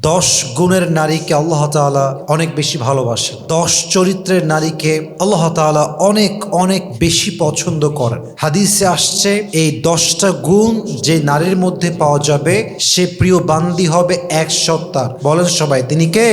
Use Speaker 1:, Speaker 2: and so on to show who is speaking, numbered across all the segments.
Speaker 1: দশ গুণের নারীকে আল্লাহ তালা অনেক বেশি ভালোবাসে দশ চরিত্রের নারীকে আল্লাহ তালা অনেক অনেক বেশি পছন্দ করেন। হাদিসে আসছে, এই দশটা গুণ যে নারীর মধ্যে পাওয়া যাবে, সে প্রিয় বান্দি হবে এক সপ্তাহ। বলেন সবাই, তিনি কে?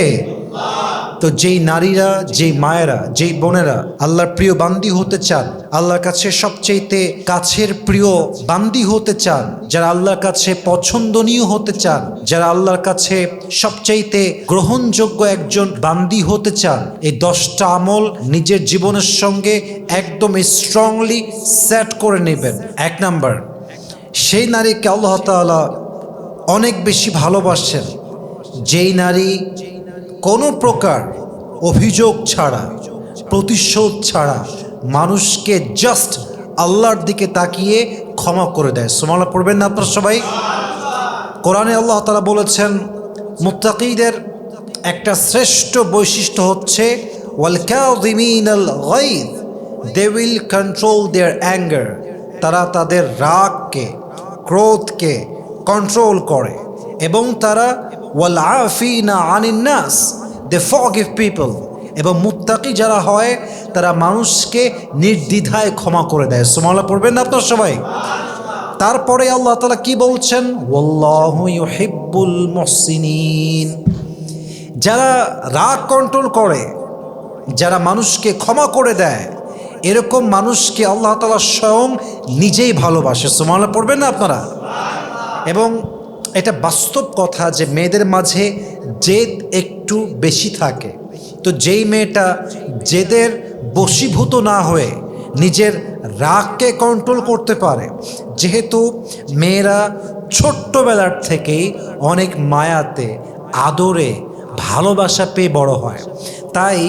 Speaker 1: তো যেই নারীরা, যেই মায়েরা, যেই বোনেরা আল্লাহর প্রিয় বান্দি হতে চান, আল্লাহর কাছে সবচেয়েতে কাছের প্রিয় বান্দি হতে চান, যারা আল্লাহর কাছে পছন্দনীয় হতে চান, যারা আল্লাহর কাছে সবচাইতে গ্রহণযোগ্য একজন বান্দি হতে চান, এই দশটা আমল নিজের জীবনের সঙ্গে একদম স্ট্রংলি সেট করে নেবেন। এক নাম্বার, সেই নারীকে আল্লাহ তাআলা অনেক বেশি ভালোবাসেন। যেই নারী কোনো প্রকার অভিযোগ ছাড়া, প্রতিশোধ ছাড়া মানুষকে জাস্ট আল্লাহর দিকে তাকিয়ে ক্ষমা করে দেয়। সোমালা পড়বেন না আপনার সবাই? কোরআনে আল্লাহ তালা বলেছেন, মুত্তাকিদের একটা শ্রেষ্ঠ বৈশিষ্ট্য হচ্ছে they will control their anger তারা তাদের রাগকে, ক্রোধকে কন্ট্রোল করে এবং তারা ওয়াল নাস দে ফরগিভ পিপল এবং মুত্তাকি যারা হয়, তারা মানুষকে নির্দ্বিধায় ক্ষমা করে দেয় সোমালা পড়বেন না আপনার সবাই? তারপরে আল্লাহ তালা কি বলছেন? ওয়াল্লাহু ইউহিব্বুল মুহসিনিন যারা রাগ কন্ট্রোল করে, যারা মানুষকে ক্ষমা করে দেয়, এরকম মানুষকে আল্লাহ তালা স্বয়ং নিজেই ভালোবাসে। সোমালা পড়বেন না আপনারা? এবং এটা বাস্তব কথা যে মেয়েদের মাঝে জেদ একটু বেশি থাকে। তো যেই মেয়েটা জেদের বশীভূত না হয়ে নিজের রাগকে কন্ট্রোল করতে পারে, যেহেতু মেয়েরা ছোট্টবেলার থেকেই অনেক মায়াতে, আদরে, ভালোবাসা পেয়ে বড় হয়। তাই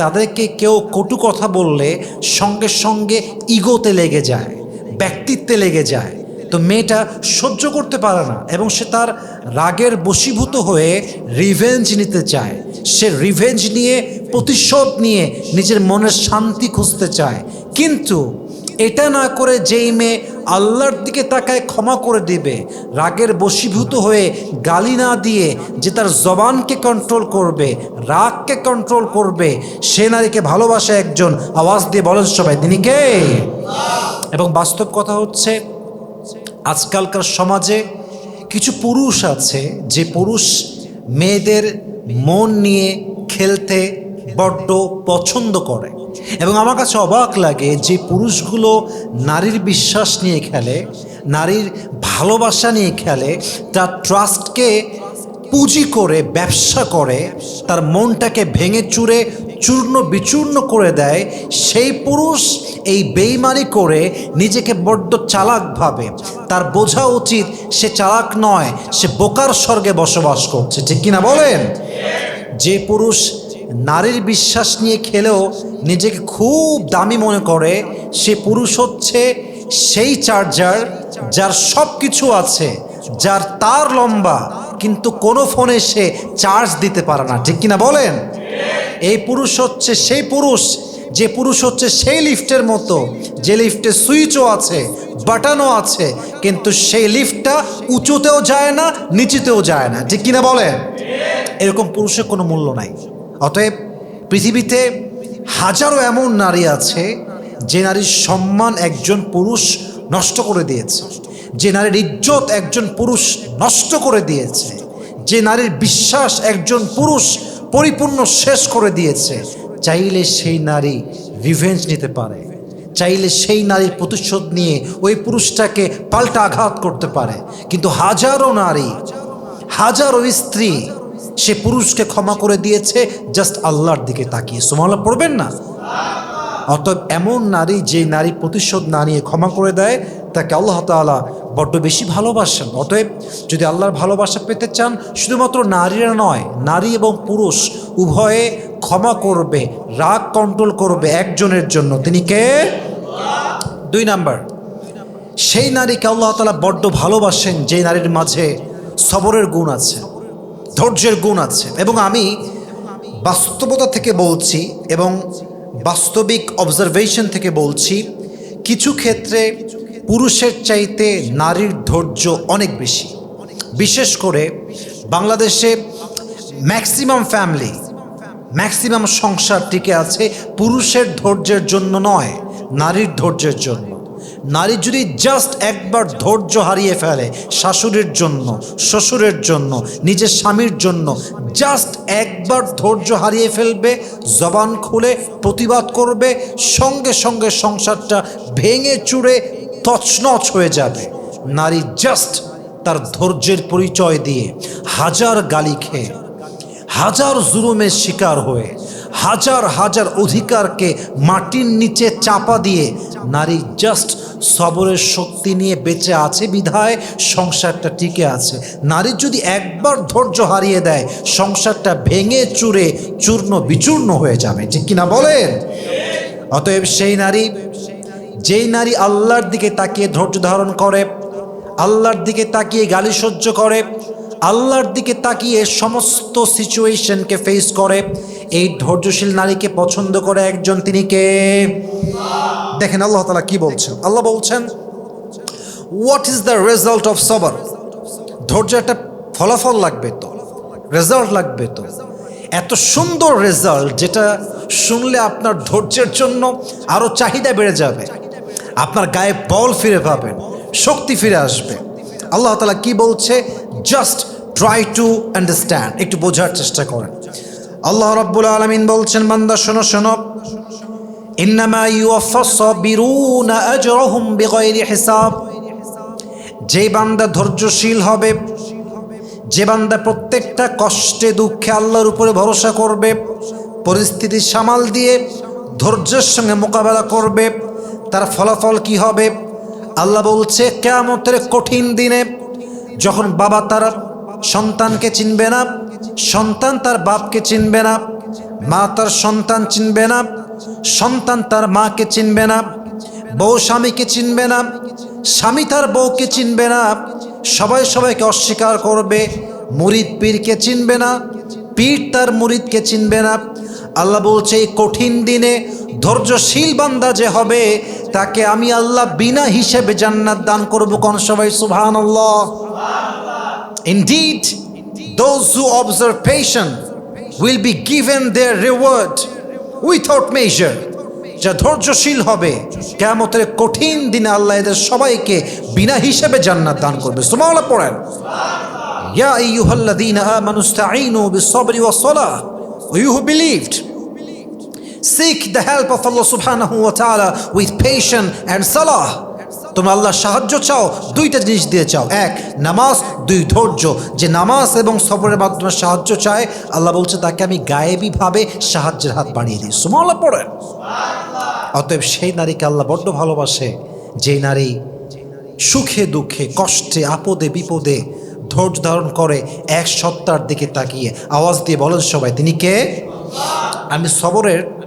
Speaker 1: তাদেরকে কেউ কটু কথা বললে সঙ্গে সঙ্গে ইগোতে লেগে যায়, ব্যক্তিত্বে লেগে যায়। তো মেয়েটা সহ্য করতে পারে না এবং সে তার রাগের বশীভূত হয়ে রিভেঞ্জ নিতে চায়। সে রিভেঞ্জ নিয়ে, প্রতিশোধ নিয়ে নিজের মনের শান্তি খুঁজতে চায়। কিন্তু এটা না করে যেই মেয়ে আল্লাহর দিকে তাকায় ক্ষমা করে দিবে, রাগের বশীভূত হয়ে গালি না দিয়ে যে তার জবানকে কন্ট্রোল করবে, রাগকে কন্ট্রোল করবে, সে নারীকে ভালোবাসে একজন আওয়াজ দিয়ে বলেন সবাই, তিনি কে? এবং বাস্তব কথা হচ্ছে আজকালকার সমাজে কিছু পুরুষ আছে, যে পুরুষ মেয়েদের মন নিয়ে খেলতে বড্ড পছন্দ করে। এবং আমার কাছে অবাক লাগে যে পুরুষগুলো নারীর বিশ্বাস নিয়ে খেলে, নারীর ভালোবাসা নিয়ে খেলে, তার ট্রাস্টকে পুঁজি করে, ব্যবসা করে, তার মনটাকে ভেঙে চুরে চূর্ণ বিচূর্ণ করে দেয়, সেই পুরুষ এই বেইমানি করে নিজেকে বড্ড চালাক ভাবে। তার বোঝা উচিত সে চালাক নয়, সে বোকার স্বর্গে বসবাস করছে। ঠিক কিনা বলেন? যে পুরুষ নারীর বিশ্বাস নিয়ে খেলেও নিজেকে খুব দামি মনে করে, সে পুরুষ হচ্ছে সেই চার্জার যার সব কিছু আছে, যার তার লম্বা, কিন্তু কোনো ফোনে সে চার্জ দিতে পারে না। ঠিক কিনা বলেন? এই পুরুষ হচ্ছে সেই পুরুষ, যে পুরুষ হচ্ছে সেই লিফটের মতো, যে লিফটে সুইচও আছে, বাটনও আছে, কিন্তু সেই লিফটটা উঁচুতেও যায় না, নিচুতেও যায় না। ঠিক কিনা বলেন? এরকম পুরুষের কোনো মূল্য নাই। অতএব পৃথিবীতে হাজারো এমন নারী আছে, যে নারীর সম্মান একজন পুরুষ নষ্ট করে দিয়েছে, যে নারীর ইজ্জত একজন পুরুষ নষ্ট করে দিয়েছে, যে নারীর বিশ্বাস একজন পুরুষ পরিপূর্ণ শেষ করে দিয়েছে। চাইলে সেই নারী রিভেঞ্জ নিতে পারে। চাইলে সেই নারীর প্রতিশোধ নিয়ে ওই পুরুষটাকে পাল্টা আঘাত করতে পারে। কিন্তু হাজারো নারী, হাজারো স্ত্রী সে পুরুষকে ক্ষমা করে দিয়েছে জাস্ট আল্লাহর দিকে তাকিয়ে। সুমাল্লাহ পড়বেন না? অতএব এমন নারী যে নারী প্রতিশোধ না নিয়ে ক্ষমা করে দেয় তাকে আল্লাহ তাআলা বড্ড বেশি ভালোবাসেন। অতএব যদি আল্লাহর ভালোবাসা পেতে চান, শুধুমাত্র নারীরা নয়, নারী এবং পুরুষ উভয়ে ক্ষমা করবে, রাগ কন্ট্রোল করবে একজনের জন্য। তিনি কে? দুই নাম্বার। সেই নারীকে আল্লাহ তাআলা বড্ড ভালোবাসেন যে নারীর মাঝে সবরের গুণ আছে, ধৈর্যের গুণ আছে। এবং আমি বাস্তবতা থেকে বলছি এবং বাস্তবিক অবজারভেশন থেকে বলছি, কিছু ক্ষেত্রে পুরুষের চাইতে নারীর ধৈর্য অনেক বেশি। বিশেষ করে বাংলাদেশে ম্যাক্সিমাম ফ্যামিলি, ম্যাক্সিমাম সংসার টিকে আছে পুরুষের ধৈর্যের জন্য নয়, নারীর ধৈর্যের জন্য। নারী যদি জাস্ট একবার ধৈর্য হারিয়ে ফেলে শাশুড়ির জন্য, শ্বশুরের জন্য, নিজের স্বামীর জন্য জাস্ট একবার ধৈর্য হারিয়ে ফেলবে, জবান খুলে প্রতিবাদ করবে, সঙ্গে সঙ্গে সংসারটা ভেঙে চুড়ে তছনছ হয়ে যাবে। নারী জাস্ট তার ধৈর্যের পরিচয় দিয়ে হাজার গালি খেয়ে, হাজার জুলুমের শিকার হয়ে, হাজার হাজার অধিকারকে মাটির নিচে চাপা দিয়ে নারী জাস্ট সবরের শক্তি নিয়ে বেঁচে আছে বিধায়, সংসারটা টিকে আছে। নারী যদি একবার ধৈর্য হারিয়ে দেয়, সংসারটা ভেঙে চুরে চূর্ণ বিচূর্ণ হয়ে যাবে। ঠিক কিনা বলেন? অতএব সেই নারী যেই নারী আল্লাহর দিকে তাকিয়ে ধৈর্য ধারণ করে, আল্লাহর দিকে তাকিয়ে গালি সহ্য করে, আল্লাহর দিকে তাকিয়ে সমস্ত সিচুয়েশনকে ফেস করে, এই ধৈর্যশীল নারীকে পছন্দ করে একজন তিনি কে? দেখেন আল্লাহ তালা কি বলছেন। আল্লাহ বলছেন what is the result of সবার ধৈর্য একটা ফলাফল লাগবে তো রেজাল্ট লাগবে তো। এত সুন্দর রেজাল্ট যেটা শুনলে আপনার ধৈর্যের জন্য আরও চাহিদা বেড়ে যাবে। আপনার গায়ে বল ফিরে পাবেন, শক্তি ফিরে আসবে। আল্লাহ তালা কি বলছে? জাস্ট ট্রাই টু আন্ডারস্ট্যান্ড একটু বোঝার চেষ্টা করেন। আল্লাহ রব্বুল আলমিন বলছেন, বান্দা, শোনো শোনো। হিসাব। যে বান্দা ধৈর্যশীল হবে, যে বান্দা প্রত্যেকটা কষ্টে, দুঃখে আল্লাহর উপরে ভরসা করবে, পরিস্থিতি সামাল দিয়ে ধৈর্যের সঙ্গে মোকাবেলা করবে তার ফলাফল কি হবে? আল্লাহ বলছে, কেয়ামতের কঠিন দিনে যখন বাবা তার সন্তানকে চিনবে না, সন্তান তার বাপকে চিনবে না, মা তার সন্তান চিনবে না, সন্তান তার মাকে চিনবে না, বউ স্বামীকে চিনবে না, স্বামী তার বউকে চিনবে না, সবাই সবাইকে অস্বীকার করবে, মুরিদ পীরকে চিনবে না, পীর তার মুরিদকে চিনবে না আল্লাহ বলছে, এই কঠিন দিনে ধৈর্যশীল বান্দা যে হবে, তাকে আমি আল্লাহ বিনা হিসেবে জান্নাত দান করব। কোন সবাই সুবহান আল্লাহ those who observe patience will be given their reward without measure. যা ধৈর্যশীল হবে কেমতের কঠিন দিনে আল্লাহ এদের সবাইকে বিনা হিসেবে জান্নাত দান করবে। সুমাওয়ালা পড়েন। ইয়া আইয়ুহাল্লাযীনা আমানু ইসতাঈনু বিস-সাবরি ওয়াস-সালাহ you who believed? Seek the help of Allah subhanahu wa ta'ala with patience and salah. তোমরা আল্লাহর সাহায্য চাও, দুইটা জিনিস দিয়ে চাও। এক, নামাজ, দুই, ধৈর্য। যে নামাজ এবং সবরের মাধ্যমে সাহায্য চায়, আল্লাহ বলছে, তাকে আমি গায়েবীভাবে সাহায্যের হাত বাড়িয়ে দিই। সুমাল্লাহ পড়েন। অতএব সেই নারীকে আল্লাহ বড্ড ভালোবাসে। যেই নারী সুখে, দুঃখে, কষ্টে, আপদে, বিপদে ধৈর্য ধারণ করে, এক সত্তার দিকে তাকিয়ে আওয়াজ দিয়ে বলেন সবাই, তিনি কে? আমি সবরের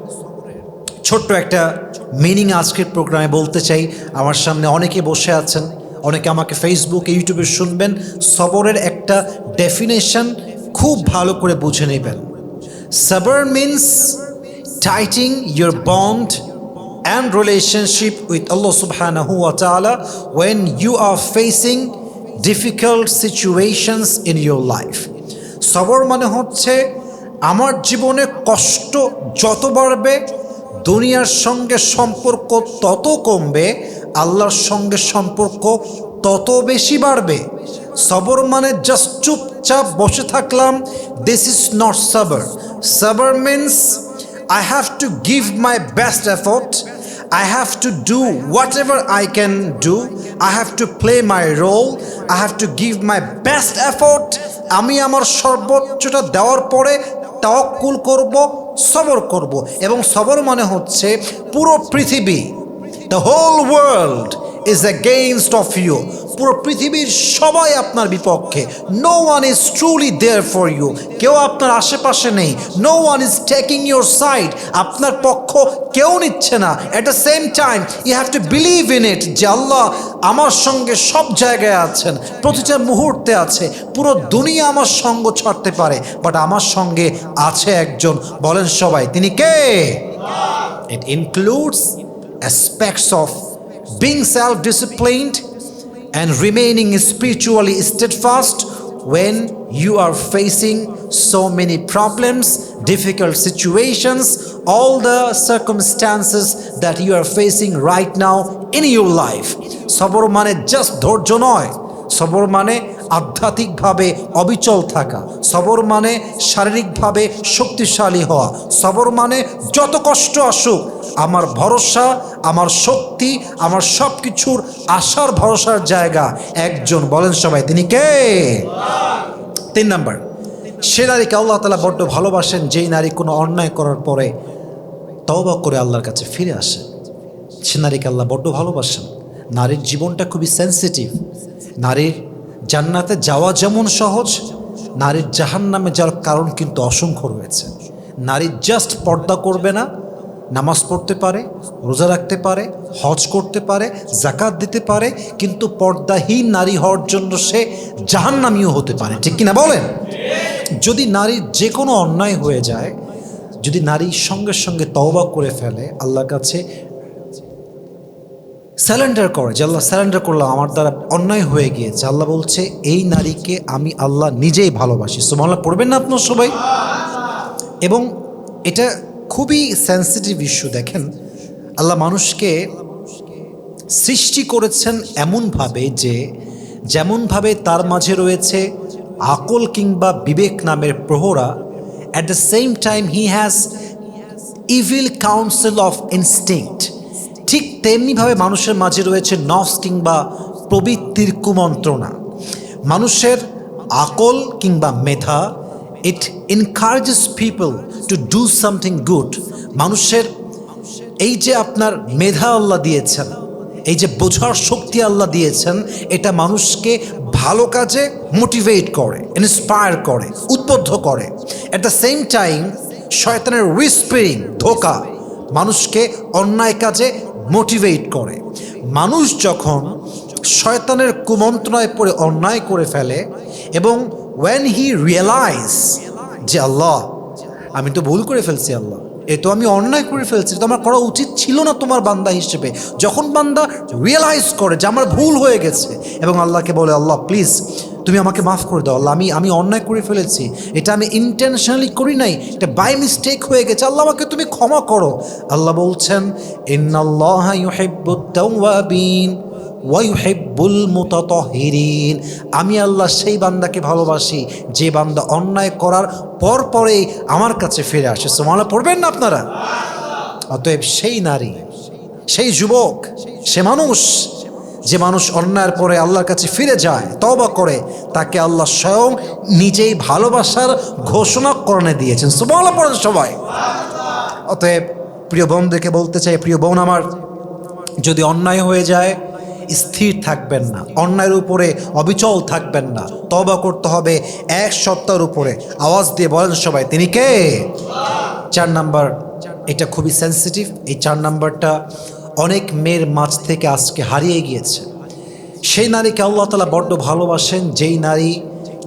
Speaker 1: ছোট্ট একটা মিনিং আজকের প্রোগ্রামে বলতে চাই। আমার সামনে অনেকে বসে আছেন, অনেকে আমাকে ফেসবুক ইউটিউবে শুনবেন। সবরের একটা ডেফিনেশন খুব ভালো করে বুঝে নেবেন। সাবার means tightening your bond and relationship with wa ta'ala when you are facing difficult situations in your life. সবর মানে হচ্ছে, আমার জীবনে কষ্ট যত বাড়বে দুনিয়ার সঙ্গে সম্পর্ক তত কমবে, আল্লাহর সঙ্গে সম্পর্ক তত বেশি বাড়বে সবর মানে জাস্ট চুপচাপ বসে থাকলাম দিস ইজ নট সাবার সাবার means I have to give my best effort. I have to do whatever I can do. I have to play my role. I have to give my best effort. আমি আমার সর্বোচ্চটা দেওয়ার পরে তাওয়াক্কুল করব সবর করব এবং সবর মানে হচ্ছে পুরো পৃথিবী the whole world is against of you পুরো পৃথিবীর সবাই আপনার বিপক্ষে। No one is truly there for you কেউ আপনার আশেপাশে নেই। No one is taking your side আপনার পক্ষ কেউ নিচ্ছে না। At the same time you have to believe in it যে আল্লাহ আমার সঙ্গে সব জায়গায় আছেন। প্রতিটা মুহূর্তে আছে। পুরো দুনিয়া আমার সঙ্গ ছাড়তে পারে। বাট আমার সঙ্গে আছে একজন। বলেন সবাই, তিনি কে? It includes aspects of being self disciplined and remaining spiritually steadfast when you are facing so many problems, difficult situations, all the circumstances that you are facing right now in your life. সবর মানে just ধৈর্য নয় সবর মানে আধ্যাত্মিকভাবে অবিচল থাকা। সবর মানে শারীরিকভাবে শক্তিশালী হওয়া। সবর মানে যত কষ্ট আসুক, আমার ভরসা, আমার শক্তি, আমার সব কিছুর আশার ভরসার জায়গা। একজন বলেন সবাই, তিনি কে? তিন নাম্বার, সে নারীকে আল্লাহ তালা বড্ড ভালোবাসেন, যেই নারী কোনো অন্যায় করার পরে তওবা করে আল্লাহর কাছে ফিরে আসে। সে নারীকে আল্লাহ বড্ড ভালোবাসেন। নারীর জীবনটা খুবই সেন্সিটিভ নারীর জান্নাতে যাওয়া যেমন সহজ, নারীর জাহান নামে যাওয়ার কারণ কিন্তু অসংখ্য রয়েছে। নারী জাস্ট পর্দা করবে না, নামাজ পড়তে পারে, রোজা রাখতে পারে, হজ করতে পারে জাকাত দিতে পারে, কিন্তু পর্দাহীন নারী হওয়ার জন্য সে জাহান্নামীও হতে পারে। ঠিক কিনা বলেন? যদি নারীর যে কোনো অন্যায় হয়ে যায়, যদি নারী সঙ্গে সঙ্গে তওবা করে ফেলে, আল্লাহর কাছে স্যালেন্ডার করে, যে আল্লাহ স্যালেন্ডার করলাম, আমার দ্বারা অন্যায় হয়ে গিয়েছে। আল্লাহ বলছে, এই নারীকে আমি আল্লাহ নিজেই ভালোবাসি। সুমাল্লাহ পড়বেন না আপনার সবাই? এবং এটা খুবই সেন্সিটিভ ইস্যু দেখেন। আল্লাহ মানুষকে সৃষ্টি করেছেন এমনভাবে যে, যেমনভাবে তার মাঝে রয়েছে আকল কিংবা বিবেক নামের প্রহরা at the same time he has evil counsel of instinct ঠিক তেমনিভাবে মানুষের মাঝে রয়েছে নফস কিংবা প্রবৃত্তির কুমন্ত্রণা। মানুষের আকল কিংবা মেধা it encourages people to do something good মানুষের এই যে আপনার মেধা আল্লাহ দিয়েছেন, এই যে বোঝার শক্তি আল্লাহ দিয়েছেন, এটা মানুষকে ভালো কাজে মোটিভেট করে ইন্সপায়ার করে, উদ্বুদ্ধ করে। অ্যাট দ্য সেম টাইম শয়তানের উইসপেরিং ধোকা, মানুষকে অন্যায় কাজে মোটিভেট করে। মানুষ যখন শয়তানের কুমন্ত্রণায় পড়ে, অন্যায় করে ফেলে এবং ওয়েন হি রিয়েলাইজ যে আল্লাহ, আমি তো ভুল করে ফেলছি আল্লাহ, এ তো আমি অন্যায় করে ফেলছি তো আমার করা উচিত ছিল না তোমার বান্দা হিসেবে। যখন বান্দা রিয়েলাইজ করে যে আমার ভুল হয়ে গেছে এবং আল্লাহকে বলে, আল্লাহ প্লিজ তুমি আমাকে মাফ করে দাও, আল্লাহ, আমি আমি অন্যায় করে ফেলেছি। এটা আমি ইন্টেনশনালি করি নাই, এটা বাই মিস্টেক হয়ে গেছে। আল্লাহ, আমাকে তুমি ক্ষমা করো। আল্লাহ বলছেন ওয়াইহেব্বুল মুতাতহিরিন। আমি আল্লাহ সেই বান্দাকে ভালোবাসি, যে বান্দা অন্যায় করার পর পরেই আমার কাছে ফিরে আসে। সোমালা পড়বেন না আপনারা? অতএব সেই নারী, সেই যুবক, সে মানুষ যে মানুষ অন্যায়ের পরে আল্লাহর কাছে ফিরে যায় তবা করে, তাকে আল্লাহ স্বয়ং নিজেই ভালোবাসার ঘোষণা করণে দিয়েছেন। সুমালা পড়েন সবাই। অতএব প্রিয় বোনদেরকে বলতে চাই, প্রিয় বোন আমার, যদি অন্যায় হয়ে যায়, স্থির থাকবেন না, অন্যায়ের উপরে অবিচল থাকবেন না তবা করতে হবে এক সপ্তাহের উপরে। আওয়াজ দিয়ে বলেন সবাই, তিনি কে? চার নাম্বার, এটা খুবই সেন্সিটিভ এই চার নাম্বারটা অনেক মেয়ের মাঝ থেকে আজকে হারিয়ে গিয়েছে। সেই নারীকে আল্লাহ তালা বড্ড ভালোবাসেন, যেই নারী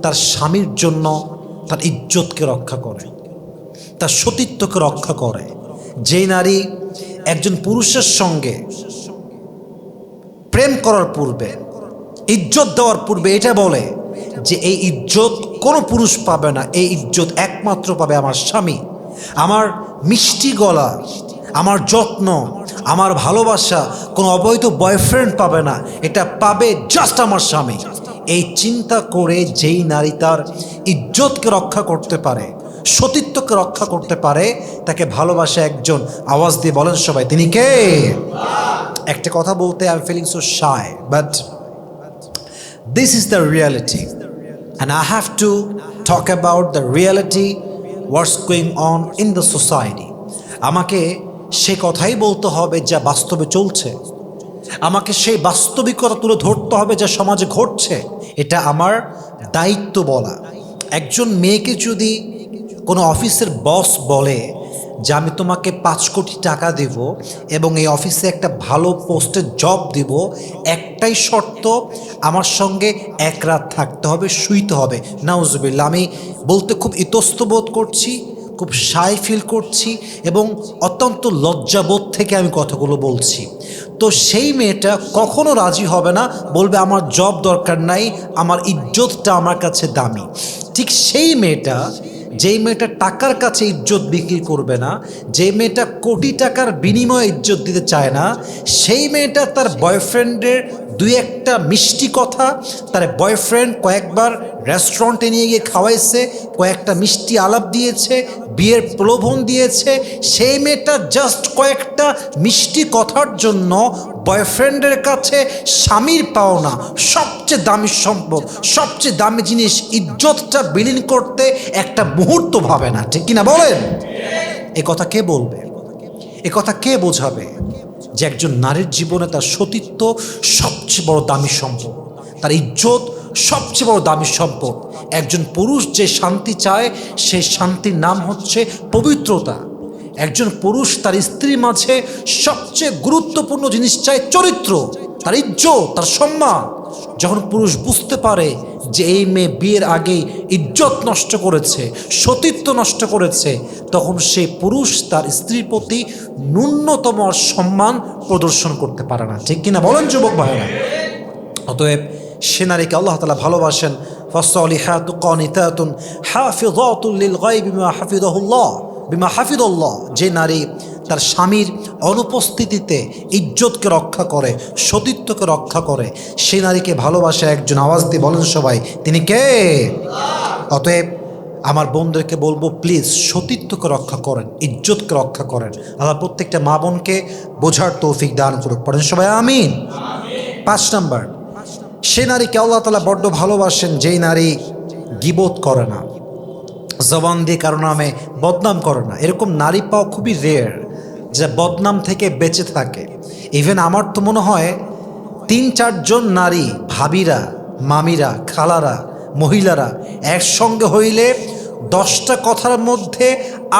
Speaker 1: তার স্বামীর জন্য তার ইজ্জতকে রক্ষা করে, তার সতীত্বকে রক্ষা করে। যেই নারী একজন পুরুষের সঙ্গে প্রেম করার পূর্বে, ইজ্জত দেওয়ার পূর্বে এটা বলে যে, এই ইজ্জত কোনো পুরুষ পাবে না, এই ইজ্জত একমাত্র পাবে আমার স্বামী। আমার মিষ্টি গলা, আমার যত্ন আমার ভালোবাসা কোনো অবৈধ বয়ফ্রেন্ড পাবে না। এটা পাবে জাস্ট আমার স্বামী। এই চিন্তা করে যেই নারী তার ইজ্জতকে রক্ষা করতে পারে, সতীত্বকে রক্ষা করতে পারে, তাকে ভালোবাসে একজন। আওয়াজ দিয়ে বলেন সবাই, তিনি কে? একটা কথা বলতে I am feeling so shy but this is the reality and I have to talk about the reality what's going on in the society আমাকে সে কথাই বলতে হবে যা বাস্তবে চলছে। আমাকে সেই বাস্তবিকতা তুলে ধরতে হবে যা সমাজে ঘটছে। এটা আমার দায়িত্ব বলা। একজন মেয়েকে যদি কোনো অফিসের বস বলে যে আমি তোমাকে পাঁচ কোটি টাকা দেব এবং এই অফিসে একটা ভালো পোস্টে জব দেব, একটাই শর্ত, আমার সঙ্গে এক রাত থাকতে হবে, শুইতে হবে। নাউজুবিল্লা আমি বলতে খুব ইতস্ত বোধ করছি। খুব সাই ফিল করছি এবং অত্যন্ত লজ্জাবোধ থেকে আমি কথাগুলো বলছি। তো সেই মেয়েটা কখনো রাজি হবে না, বলবে আমার জব দরকার নাই, আমার ইজ্জতটা আমার কাছে দামি। ঠিক সেই মেয়েটা, যেই মেয়েটা টাকার কাছে ইজ্জত বিক্রি করবে না যে মেয়েটা কোটি টাকার বিনিময়ে ইজ্জত দিতে চায় না, সেই মেয়েটা তার বয়ফ্রেন্ডের দুই একটা মিষ্টি কথা, তার বয়ফ্রেন্ড কয়েকবার রেস্টুরেন্টে নিয়ে গিয়ে খাওয়াইছে, কয়েকটা মিষ্টি আলাপ দিয়েছে, বিয়ের প্রলোভন দিয়েছে। সেই মেয়েটা জাস্ট কয়েকটা মিষ্টি কথার জন্য বয়ফ্রেন্ডের কাছে স্বামীর পাওনা, সবচেয়ে দামি সম্পদ, সবচেয়ে দামি জিনিস ইজ্জতটা বিলীন করতে একটা মুহূর্ত ভাবে না, ঠিক কিনা বলেন? এ কথা কে বলবে? এ কথা কে বোঝাবে যে একজন নারীর জীবনে তার সতীত্ব সবচেয়ে বড় দামি সম্পদ? তার ইজ্জত সবচেয়ে বড় দামি সম্পদ। একজন পুরুষ যে শান্তি চায় সেই শান্তির নাম হচ্ছে পবিত্রতা। একজন পুরুষ তার স্ত্রীর মাঝে সবচেয়ে গুরুত্বপূর্ণ জিনিস চায় চরিত্র, তার ইজ্জত, তার সম্মান। যখন পুরুষ বুঝতে পারে যে এই মেয়ে বিয়ের আগে ইজ্জত নষ্ট করেছে, সতীত্ব নষ্ট করেছে, তখন সে পুরুষ তার স্ত্রীর প্রতি ন্যূনতম সম্মান প্রদর্শন করতে পারে না। ঠিক কিনা? বলেন, যুবক ভাইরা অতএব সে নারীকে আল্লাহ তালা ভালোবাসেন। বিমা হাফিজাহুল্লাহ বিমা হাফিদুল্লাহ যে নারী তার স্বামীর অনুপস্থিতিতে ইজ্জতকে রক্ষা করে, সতীত্বকে রক্ষা করে, সে নারীকে ভালোবাসে একজন আওয়াজ দিয়ে বলেন সবাই, তিনি কে? অতএব আমার বন্ধুদেরকে বলব, প্লিজ সতীত্বকে রক্ষা করেন, ইজ্জতকে রক্ষা করেন। আল্লাহ প্রত্যেকটা মা বোনকে বোঝার তৌফিক দান করুক। পড়েন সবাই, আমিন। পাঁচ নাম্বার সে নারীকে আল্লাহ তালা বড্ড ভালোবাসেন, যেই নারী গিবোধ করে না, জবান দিয়ে কারও নামে বদনাম করে না। এরকম নারী পাওয়া খুবই রেয়ার যে বদনাম থেকে বেঁচে থাকে। ইভেন আমার তো মনে হয় তিন চারজন নারী, ভাবিরা, মামিরা, খালারা, মহিলারা একসঙ্গে হইলে দশটা কথার মধ্যে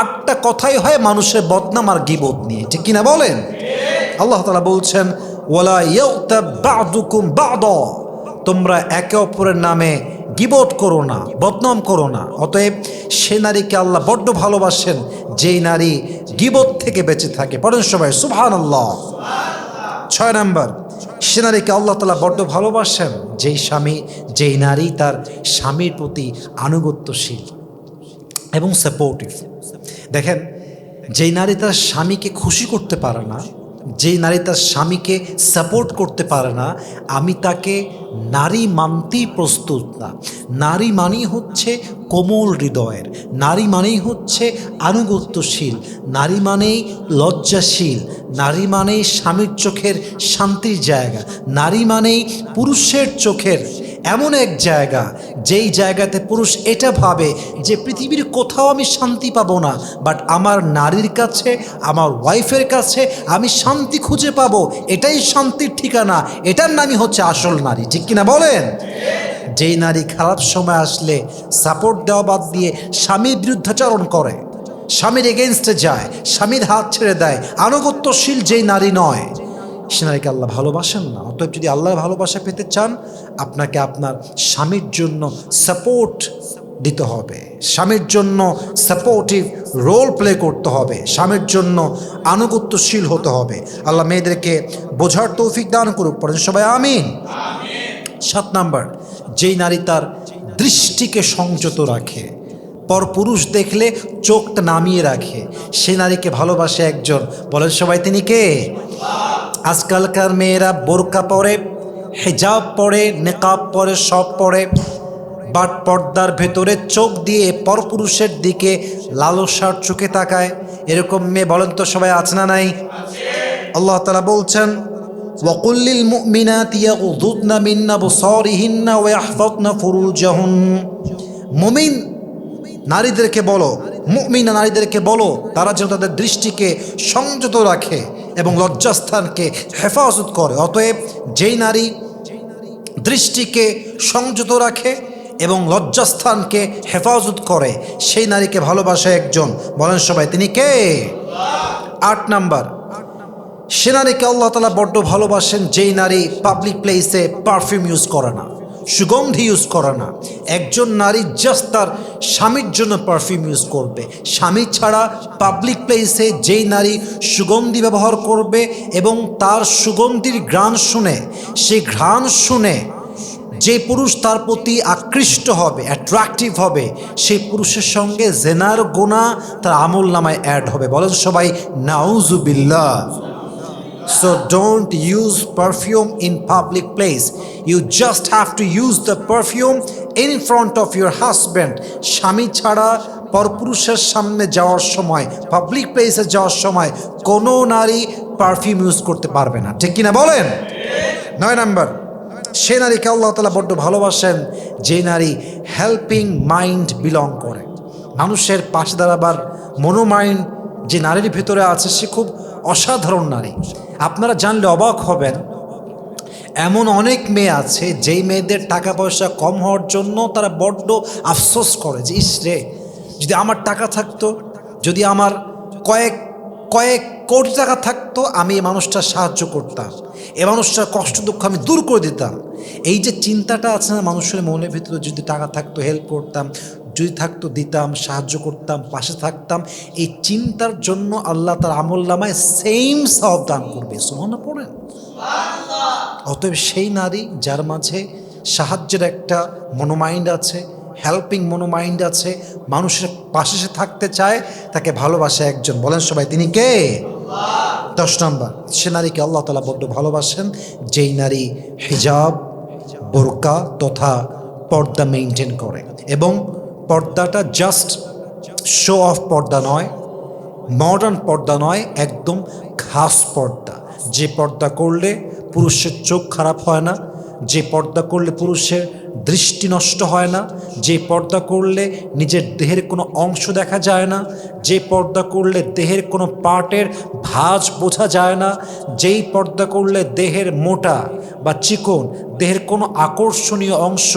Speaker 1: আটটা কথাই হয় মানুষের বদনাম আর গিবোধ নিয়ে। ঠিক কিনা বলেন? আল্লাহ তালা বলছেন ওলা ইয়তা বাদুকুম বাদ। তোমরা একে অপরের নামে গিবট করো না, বদনাম করো না। অতএব সে নারীকে আল্লাহ বড্ড ভালোবাসেন, যেই নারী গিবত থেকে বেঁচে থাকে। পড়েন সবাই সুভান আল্লাহ ছয় নম্বর, সে নারীকে আল্লাহ তালা বড্ড ভালোবাসেন, যেই স্বামী, যেই নারী তার স্বামীর প্রতি আনুগত্যশীল এবং সাপোর্টিভ দেখেন, যেই নারী তার স্বামীকে খুশি করতে পারে না যেই নারী তার স্বামীকে সাপোর্ট করতে পারে না, আমি তাকে নারী মানতেই প্রস্তুত না। নারী মানেই হচ্ছে কোমল হৃদয়ের, নারী মানেই হচ্ছে আনুগত্যশীল, নারী মানেই লজ্জাশীল, নারী মানেই স্বামীর চোখের শান্তির জায়গা, নারী মানেই পুরুষের চোখের এমন এক জায়গা, যেই জায়গাতে পুরুষ এটা ভাবে যে পৃথিবীর কোথাও আমি শান্তি পাবো না বাট আমার নারীর কাছে, আমার ওয়াইফের কাছে আমি শান্তি খুঁজে পাবো। এটাই শান্তির ঠিকানা, এটার নামই হচ্ছে আসল নারী। ঠিক কিনা বলেন? যেই নারী খারাপ সময় আসলে সাপোর্ট দেওয়া বাদ দিয়ে স্বামীর বিরুদ্ধাচরণ করে, স্বামীর এগেনস্টে যায়, স্বামীর হাত ছেড়ে দেয়, আনুগত্যশীল যেই নারী নয় সে নারীকে আল্লাহ ভালোবাসেন না। অতএব যদি আল্লাহর ভালোবাসা পেতে চান আপনাকে আপনার স্বামীর জন্য সাপোর্ট দিতে হবে। স্বামীর জন্য সাপোর্টিভ রোল প্লে করতে হবে। স্বামীর জন্য আনুগত্যশীল হতে হবে। আল্লাহ মেয়েদেরকে বোঝার তৌফিক দান করুক। পড়েন সবাই আমিন। সাত নাম্বার যেই নারী তার দৃষ্টিকে সংযত রাখে পরপুরুষ দেখলে চোখটা নামিয়ে রাখে সে নারীকে ভালোবাসে একজন। বলেন সবাই তিনি কে? আজকালকার মেয়েরা বোরকা পরে, হেজাব পরে, নেকাব পরে, সব পরে। বাট পর্দার ভেতরে চোখ দিয়ে পরপুরুষের দিকে লালসার চোখে তাকায়। এরকম মেয়ে বলেন তো সবাই আছে না নাই? আল্লাহ তালা বলছেন ওয়াকুল্লিল মুমিনাত ইয়াগুদুদনা মিন আবসারিহিন্না ওয়া ইয়াহফাযনা ফুরুজাহুন। মুমিন নারীদেরকে বলো, মুমিনা নারীদেরকে বলো, তারা যেন তাদের দৃষ্টিকে সংযত রাখে। এবং লজ্জাস্থানকে হেফাজত করে। অতএব যেই নারী দৃষ্টিকে সংযত রাখে এবং লজ্জাস্থানকে হেফাজত করে, সেই নারীকে ভালোবাসে একজন। বলেন সবাই, তিনি কে? আট নাম্বার। সে নারীকে আল্লাহ তালা বড্ড ভালোবাসেন, যেই নারী পাবলিক প্লেসে পারফিউম ইউজ করে না। সুগন্ধি ইউজ করে না। একজন নারী জাস্ট তার স্বামীর জন্য পারফিউম ইউজ করবে। স্বামী ছাড়া পাবলিক প্লেসে যেই নারী সুগন্ধি ব্যবহার করবে এবং তার সুগন্ধির ঘ্রাণ শুনে সেই ঘ্রাণ শুনে যে পুরুষ তার প্রতি আকৃষ্ট হবে অ্যাট্রাকটিভ হবে, সেই পুরুষের সঙ্গে জেনার গোনা তার আমল নামায় অ্যাড হবে। বলেন সবাই, নাউজুবিল্লাহ। So don't use perfume in public place. You just have to use the perfume in front of your husband. স্বামী ছাড়া পরপুরুষের সামনে যাওয়ার সময় পাবলিক প্লেসে যাওয়ার সময় কোনো নারী পারফিউম ইউজ করতে পারবে না ঠিক কিনা বলেন নয় নাম্বার, সে নারীকে আল্লাহ তালা বড্ড ভালোবাসেন যে নারী হেল্পিং মাইন্ড বিলং করে মানুষের পাশে দাঁড়াবার মনোমাইন্ড যে নারীর ভিতরে আছে, সে খুব অসাধারণ নারী। আপনারা জানলে অবাক হবেন, এমন অনেক মেয়ে আছে, যেই মেয়েদের টাকা পয়সা কম হওয়ার জন্য তারা বড্ড আফসোস করে যে, ইস রে, যদি আমার টাকা থাকতো, যদি আমার কয়েক কয়েক কোটি টাকা থাকতো, আমি এই মানুষটার সাহায্য করতাম। এ মানুষটার কষ্ট দুঃখ আমি দূর করে দিতাম। এই যে চিন্তাটা আছে না, মানুষের মনের ভিতরে যদি টাকা থাকতো হেল্প করতাম যদি থাকতো দিতাম সাহায্য করতাম পাশে থাকতাম এই চিন্তার জন্য আল্লাহ তার আমল নামায় সেম সব দান করবে। সুমনা পড়েন। অতএব সেই নারী যার মাঝে সাহায্যের একটা মনোমাইন্ড আছে হেল্পিং মনোমাইন্ড আছে মানুষের পাশে সে থাকতে চায় তাকে ভালোবাসে একজন। বলেন সবাই তিনি কে? দশ নম্বর সে নারীকে আল্লাহ তালা বড্ড ভালোবাসেন যেই নারী হিজাব বোরকা তথা পর্দা মেনটেন করে। এবং পর্দাটা জাস্ট শো অফ পর্দা নয় মডার্ন পর্দা নয়, একদম খাস পর্দা। যে পর্দা করলে পুরুষের চোখ খারাপ হয় না যে পর্দা করলে পুরুষের দৃষ্টি নষ্ট হয় না, যে পর্দা করলে নিজের দেহের কোনো অংশ দেখা যায় না, যে পর্দা করলে দেহের কোনো পার্টের ভাজ বোঝা যায় না, যেই পর্দা করলে দেহের মোটা বা চিকন, দেহের কোনো আকর্ষণীয় অংশ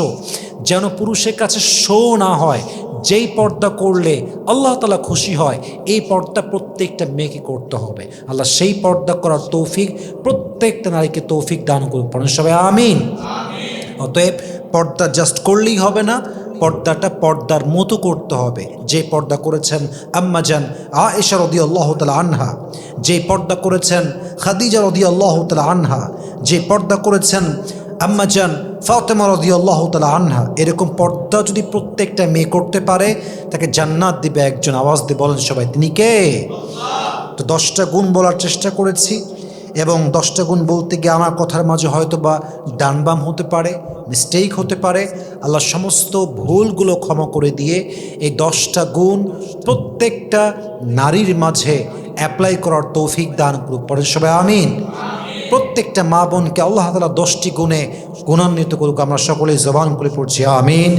Speaker 1: যেন পুরুষের কাছে শো না হয় যেই পর্দা করলে আল্লাহ তালা খুশি হয় এই পর্দা প্রত্যেকটা মেয়েকে করতে হবে। আল্লাহ সেই পর্দা করার তৌফিক প্রত্যেকটা নারীকে তৌফিক দান করুন। পড়েন সবাই আমিন। অতএব পর্দা জাস্ট করলেই হবে না পর্দাটা পর্দার মতো করতে হবে। যে পর্দা করেছেন আম্মাজান আ এশা রদি আল্লাহ তালা আনহা যে পর্দা করেছেন খাদিজা রদি আল্লাহ তালা আনহা যে পর্দা করেছেন আম্মাজান ফাতেমা আল্লাহ তালা আনহা, এরকম পর্দা যদি প্রত্যেকটা মেয়ে করতে পারে, তাকে জান্নাত দিবে, একজন আওয়াজ দিয়ে বলেন সবাই, তিনি কে? তো দশটা গুণ বলার চেষ্টা করেছি, এবং দশটা গুণ বলতে গিয়ে আমার কথার মাঝে হয়তো বা ডানবাম হতে পারে মিস্টেক হতে পারে, আল্লাহ সমস্ত ভুলগুলো ক্ষমা করে দিয়ে এই দশটা গুণ প্রত্যেকটা নারীর মাঝে অ্যাপ্লাই করার তৌফিক দান করুক। পরে সবাই, আমিন। প্রত্যেকটা মা বোনকে আল্লাহ তালা দশটি গুণে গুণান্বিত করুক। আমরা সকলেই জবান করে পড়ছি, আমিন।